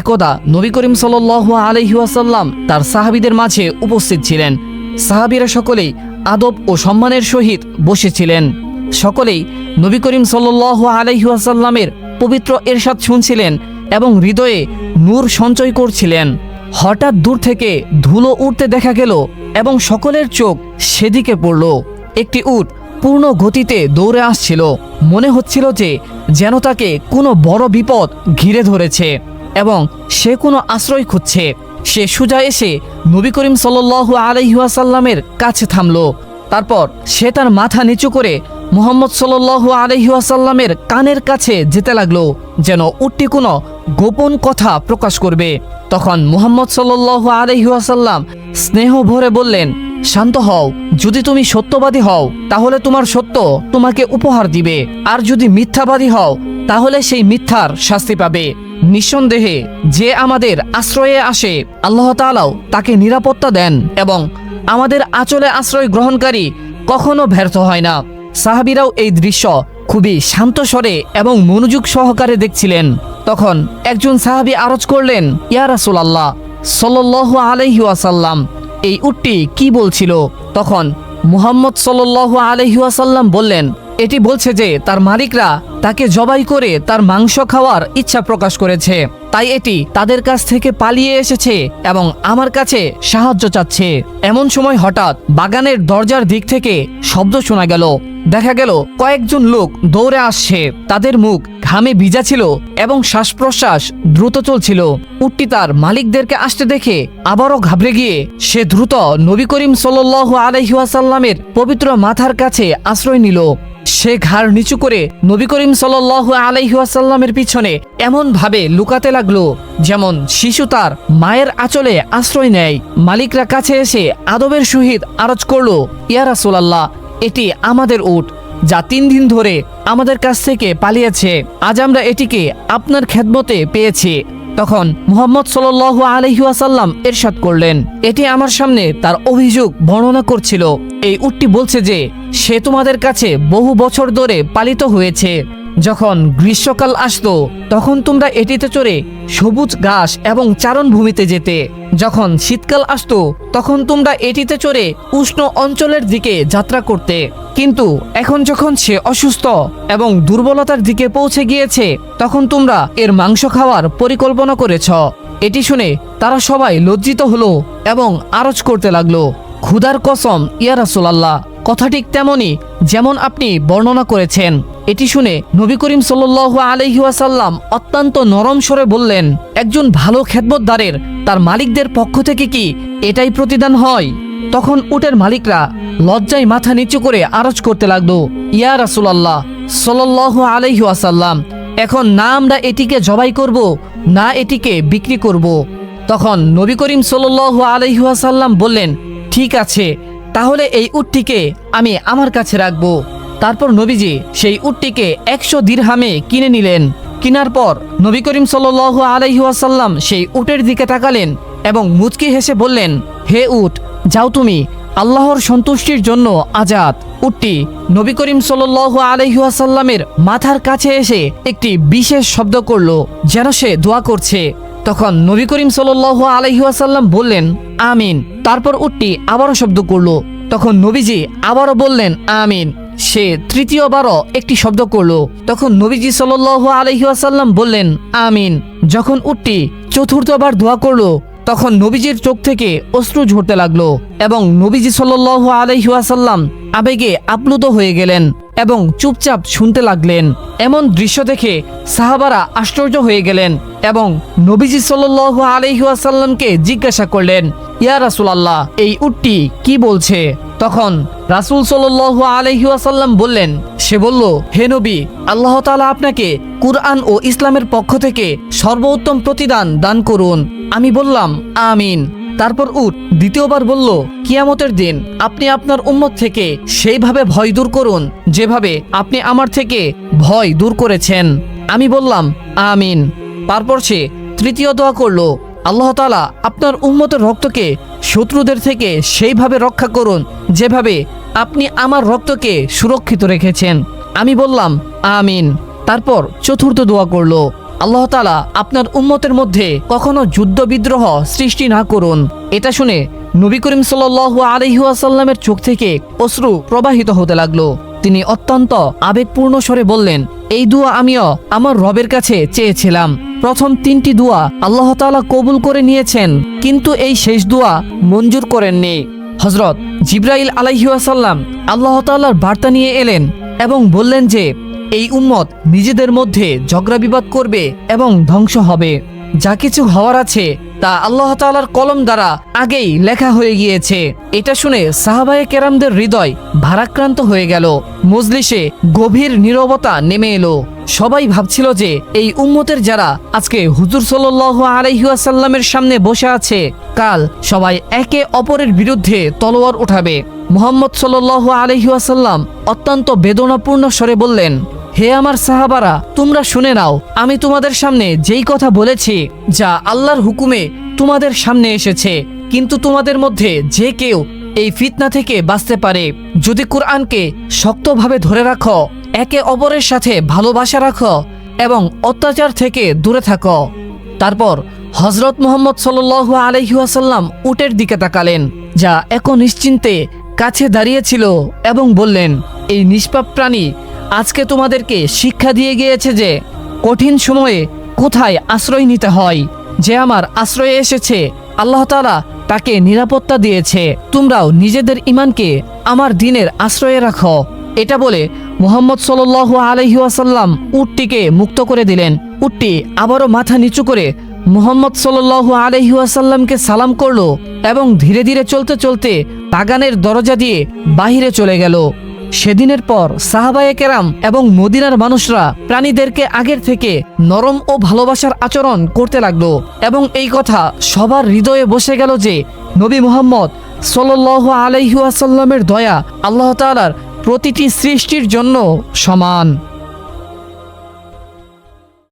একদা নবী করিম সাল আলহিহাসাল্লাম তার সাহাবিদের মাঝে উপস্থিত ছিলেন। সাহাবিরা সকলেই আদব ও সম্মানের সহিত বসেছিলেন। সকলেই নবী করিম সাল আলহিহাসাল্লামের পবিত্র এরশাদ শুনছিলেন এবং হৃদয়ে নূর সঞ্চয় করছিলেন। হঠাৎ দূর থেকে ধুলো উঠতে দেখা গেল এবং সকলের চোখ সেদিকে পড়ল। একটি উট পূর্ণ গতিতে দৌড়ে আসছিল। মনে হচ্ছিল যে যেন তাকে কোনো বড় বিপদ ঘিরে ধরেছে। এবং সে কোনো আশ্রয় খুঁজছে। সে সুজা এসে নবী করিম সাল আলহিহাসাল্লামের কাছে থামল। তারপর সে তার মাথা নিচু করে মোহাম্মদ সাল আলহিহাসাল্লামের কানের কাছে যেতে লাগল, যেন উটটি কোনো গোপন কথা প্রকাশ করবে। তখন মুহাম্মদ সাল আলহিহাসাল্লাম স্নেহ ভরে বললেন, শান্ত হও, যদি তুমি সত্যবাদী হও, তাহলে তোমার সত্য তোমাকে উপহার দিবে। আর যদি মিথ্যাবাদী হও, তাহলে সেই মিথ্যার শাস্তি পাবে। নিঃসন্দেহে যে আমাদের আশ্রয়ে আসে, আল্লাহ তাআলাও তাকে নিরাপত্তা দেন এবং আমাদের আচলে আশ্রয় গ্রহণকারী কখনো ব্যর্থ হয় না। সাহাবিরাও এই দৃশ্য খুবই শান্ত স্বরে এবং মনোযোগ সহকারে দেখছিলেন। তখন একজন সাহাবী আরজ করলেন, ইয়া রাসূলুল্লাহ, সাল্লাল্লাহু আলাইহি ওয়াসাল্লাম, এই উটটি কি বলছিল? তখন মুহাম্মদ সাল্লাল্লাহু আলাইহি ওয়াসাল্লাম বললেন এটি বলছে যে তার মালিকরা তাকে জবাই করে তার মাংস খাওয়ার ইচ্ছা প্রকাশ করেছে। তাই এটি তাদের কাছ থেকে পালিয়ে এসেছে এবং আমার কাছে সাহায্য চাচ্ছে। এমন সময় হঠাৎ বাগানের দরজার দিক থেকে শব্দ শোনা গেল। দেখা গেল, কয়েকজন লোক দৌড়ে আসছে। তাদের মুখ ঘামে ভিজা ছিল এবং শ্বাস প্রশ্বাস দ্রুত চলছিল। উটটি তার মালিকদেরকে আসতে দেখে আবারও ঘাবড়ে গিয়ে সে দ্রুত নবী করিম সাল আলহিহাসাল্লামের পবিত্র মাথার কাছে আশ্রয় নিল। সে ঘাড় নিচু করে নবী করিম সাল আলাইহাসাল্লামের পিছনে এমন ভাবে লুকাতে লাগল, যেমন শিশু তার মায়ের আঁচলে আশ্রয় নেয়। মালিকরা কাছে এসে আদবের সহিত আরজ করল, ইয়া রাসূলুল্লাহ এটি আমাদের উট, যা তিন দিন ধরে আমাদের কাছ থেকে পালিয়েছে। আজ আমরা এটিকে আপনার খেদমতে পেয়েছি। তখন মুহাম্মদ সাল আলহিহাসাল্লাম এরশাদ করলেন। এটি আমার সামনে তার অভিযোগ বর্ণনা করছিল। এই উটটি বলছে যে, সে তোমাদের কাছে বহু বছর ধরে পালিত হয়েছে। যখন গ্রীষ্মকাল আসতো, তখন তোমরা এটিতে চড়ে সবুজ ঘাস এবং চারণভূমিতে যেতে। যখন শীতকাল আসত, তখন তোমরা এটিতে চড়ে উষ্ণ অঞ্চলের দিকে যাত্রা করতে। কিন্তু এখন যখন সে অসুস্থ এবং দুর্বলতার দিকে পৌঁছে গিয়েছে, তখন তোমরা এর মাংস খাওয়ার পরিকল্পনা করেছ। এটি শুনে তারা সবাই লজ্জিত হলো এবং আরজ করতে লাগল ক্ষুধার কসম, ইয়া রাসূলুল্লাহ, কথা ঠিক তেমনই যেমন আপনি বর্ণনা করেছেন। এটি শুনে নবী করিম সাল আলহিউসাল্লাম অত্যন্ত নরম স্বরে বললেন, একজন ভালো খেদমতদারের তার মালিকদের পক্ষ থেকে কি এটাই প্রতিদান হয়? তখন উটের মালিকরা লজ্জায় মাথা নিচু করে আরজ করতে লাগল, ইয়া রাসুলাল্লাহ সাল্লাহ আলহিউসাল্লাম এখন না আমরা এটিকে জবাই করব, না এটিকে বিক্রি করব? তখন নবী করিম সাল আলহিউসাল্লাম বললেন, ঠিক আছে, তাহলে এই উটটিকে আমি আমার কাছে রাখব। তারপর নবীজি সেই উটটিকে একশো দিরহামে কিনে নিলেন। কিনার পর নবী করিম সাল আলাইহাসাল্লাম সেই উটের দিকে তাকালেন এবং মুচকি হেসে বললেন, হে উট, যাও তুমি, আল্লাহর সন্তুষ্টির জন্য আজাদ। উটটি নবী করিম সাল আলহিহাসাল্লামের মাথার কাছে এসে একটি বিশেষ শব্দ করল, যেন সে দোয়া করছে। তখন নবী করিম সাল আলহিহাসাল্লাম বললেন, আমিন। তারপর উটটি আবারও শব্দ করল। তখন নবীজি আবারও বললেন, আমিন। সে তৃতীয়বারও একটি শব্দ করল। তখন নবীজি সাল আলহিহাসাল্লাম বললেন, আমিন। যখন উটটি চতুর্থবার দোয়া করল, তখন নবীজির চোখ থেকে অশ্রু ঝরতে লাগল এবং নবীজি সাল আলহিহাসাল্লাম আবেগে আপ্লুত হয়ে গেলেন এবং চুপচাপ শুনতে লাগলেন। এমন দৃশ্য দেখে সাহাবারা আশ্চর্য হয়ে গেলেন এবং নবীজি সাল আলহিহাসাল্লামকে জিজ্ঞাসা করলেন, ইয়া রাসুলাল্লাহ, এই উটটি কি বলছে? তখন রাসুল সাল আলহিহাসাল্লাম বললেন, সে বলল, হে নবী, আল্লাহ তালা আপনাকে কুরআন ও ইসলামের পক্ষ থেকে সর্বোত্তম প্রতিদান দান করুন। আমি বললাম, আমিন। তারপর উট দ্বিতীয়বার বলল, কিয়ামতের দিন আপনি আপনার উম্মত থেকে সেইভাবে ভয় দূর করুন যেভাবে আপনি আমার থেকে ভয় দূর করেছেন। আমি বললাম, আমিন। তারপর সে তৃতীয় দোয়া করল আল্লাহ তালা আপনার উন্মতের রক্তকে শত্রুদের থেকে সেইভাবে রক্ষা করুন যেভাবে আপনি আমার রক্তকে সুরক্ষিত রেখেছেন। আমি বললাম, আমিন। তারপর চতুর্থ দোয়া করল, আল্লাহ তালা আপনার উম্মতের মধ্যে কখনো যুদ্ধ বিদ্রোহ সৃষ্টি না করুন। এটা শুনে নবী করিম সাল আলহিহাসাল্লামের চোখ থেকে অশ্রু প্রবাহিত হতে লাগল। তিনি অত্যন্ত আবেগপূর্ণ স্বরে বললেন, এই দুয়া আমিও আমার রবের কাছে চেয়েছিলাম। প্রথম তিনটি দোয়া আল্লাহ তালা কবুল করে নিয়েছেন, কিন্তু এই শেষ দোয়া মঞ্জুর করেননি। হজরত জিব্রাইল আলাইহাসাল্লাম আল্লাহ তাল্লার বার্তা নিয়ে এলেন এবং বললেন যে, এই উম্মত নিজেদের মধ্যে ঝগড়া বিবাদ করবে এবং ধ্বংস হবে। যা কিছু হওয়ার আছে তা আল্লাহ তাআলার কলম দ্বারা আগেই লেখা হয়ে গিয়েছে। এটা শুনে সাহাবায়ে কেরামদের হৃদয় ভারাক্রান্ত হয়ে গেল। মজলিসে গভীর নীরবতা নেমে এলো। সবাই ভাবছিল যে এই উম্মতের যারা আজকে হুজুর সাল্লাল্লাহু আলাইহাসাল্লামের সামনে বসে আছে, কাল সবাই একে অপরের বিরুদ্ধে তলোয়ার উঠাবে। মোহাম্মদ সাল্লাল্লাহু আলাইহাসাল্লাম অত্যন্ত বেদনাপূর্ণ স্বরে বললেন হে আমার সাহাবারা, তোমরা শুনে নাও, আমি তোমাদের সামনে যেই কথা বলেছি, যা আল্লাহর হুকুমে তোমাদের সামনে এসেছে। কিন্তু তোমাদের মধ্যে যে কেউ এই ফিতনা থেকে বাঁচতে পারে, যদি কোরআনকে শক্তভাবে ধরে রাখো, একে অপরের সাথে ভালোবাসা রাখো এবং অত্যাচার থেকে দূরে থাকো। তারপর হজরত মোহাম্মদ সাল্লু আলহিহাসাল্লাম উটের দিকে তাকালেন, যা এক নিশ্চিন্তে কাছে দাঁড়িয়েছিল এবং বললেন, এই নিষ্পাপ প্রাণী আজকে তোমাদেরকে শিক্ষা দিয়ে গিয়েছে যে কঠিন সময়ে কোথায় আশ্রয় নিতে হয়। যে আমার আশ্রয়ে এসেছে, আল্লাহ তাআলা তাকে নিরাপত্তা দিয়েছে। তোমরাও নিজেদের ইমানকে আমার দিনের আশ্রয়ে রাখো। এটা বলে মোহাম্মদ সাল আলহিউসাল্লাম উটটিকে মুক্ত করে দিলেন। উটটি আবারও মাথা নিচু করে মোহাম্মদ সাল্লু আলহিউসাল্লামকে সালাম করল এবং ধীরে ধীরে চলতে চলতে বাগানের দরজা দিয়ে বাহিরে চলে গেল। সেদিনের পর সাহাবায়ে কেরাম এবং মদিনার মানুষরা প্রাণীদেরকে আগের থেকে নরম ও ভালোবাসার আচরণ করতে লাগল এবং এই কথা সবার হৃদয়ে বসে গেল যে নবী মোহাম্মদ সাল্লাহ আলাইহুয়াসাল্লামের দয়া আল্লাহ তালার প্রতিটি সৃষ্টির জন্য সমান।